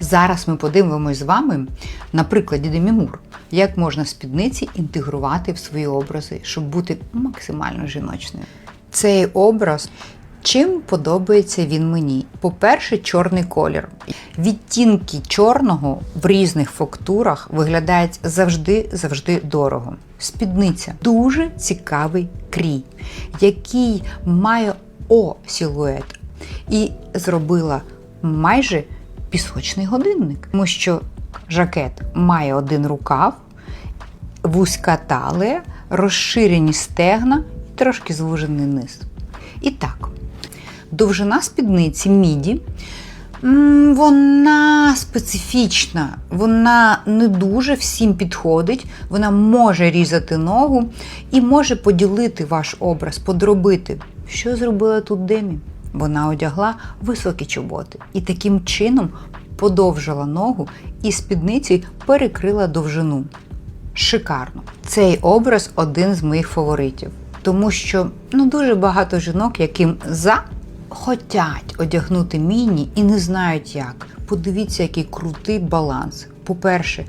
Зараз ми подивимось з вами на прикладі Демі Мур, як можна спідниці інтегрувати в свої образи, щоб бути максимально жіночною. Цей образ. Чим подобається він мені? По-перше, чорний колір. Відтінки чорного в різних фактурах виглядають завжди-завжди дорого. Спідниця дуже цікавий крій, який має О-силует. І зробила майже пісочний годинник, тому що жакет має один рукав, вузька талія, розширені стегна і трошки звужений низ. І так, довжина спідниці міді. Вона специфічна, вона не дуже всім підходить, вона може різати ногу і може поділити ваш образ, подробити. Що зробила тут Демі? Вона одягла високі чоботи і таким чином подовжила ногу і спідниці перекрила довжину. Шикарно. Цей образ один з моїх фаворитів, тому що ну дуже багато жінок, яким за хотять одягнути міні і не знають як. Подивіться, який крутий баланс. По-перше,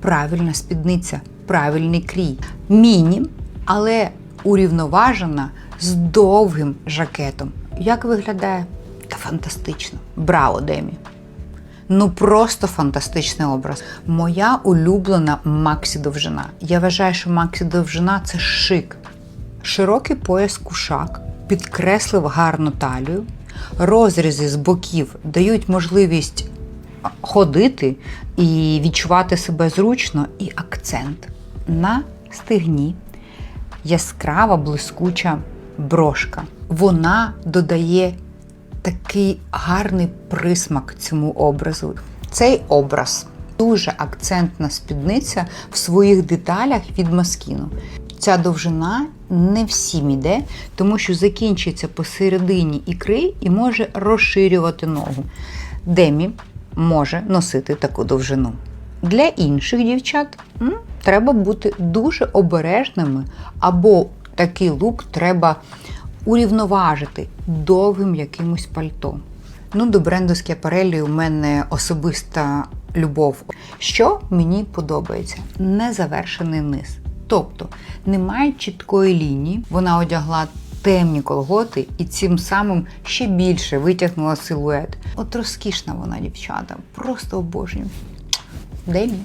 правильна спідниця, правильний крій. Міні, але урівноважена з довгим жакетом. Як виглядає? Та фантастично. Браво, Демі! Ну просто фантастичний образ. Моя улюблена Максі довжина. Я вважаю, що Максі довжина це шик. Широкий пояс кушак підкреслив гарну талію. Розрізи з боків дають можливість ходити і відчувати себе зручно, і акцент на стегні яскрава блискуча брошка. Вона додає такий гарний присмак цьому образу. Цей образ дуже акцентна спідниця в своїх деталях від маскіну. Ця довжина не всім іде, тому що закінчується посередині ікри і може розширювати ногу. Демі може носити таку довжину. Для інших дівчат м, треба бути дуже обережними, або такий лук треба урівноважити довгим якимось пальто. Ну, до бренду Скіапарелі у мене особиста любов. Що мені подобається? Незавершений низ. Тобто немає чіткої лінії, вона одягла темні колготи і цим самим ще більше витягнула силует. От розкішна вона, дівчата, просто обожнюю. Демі.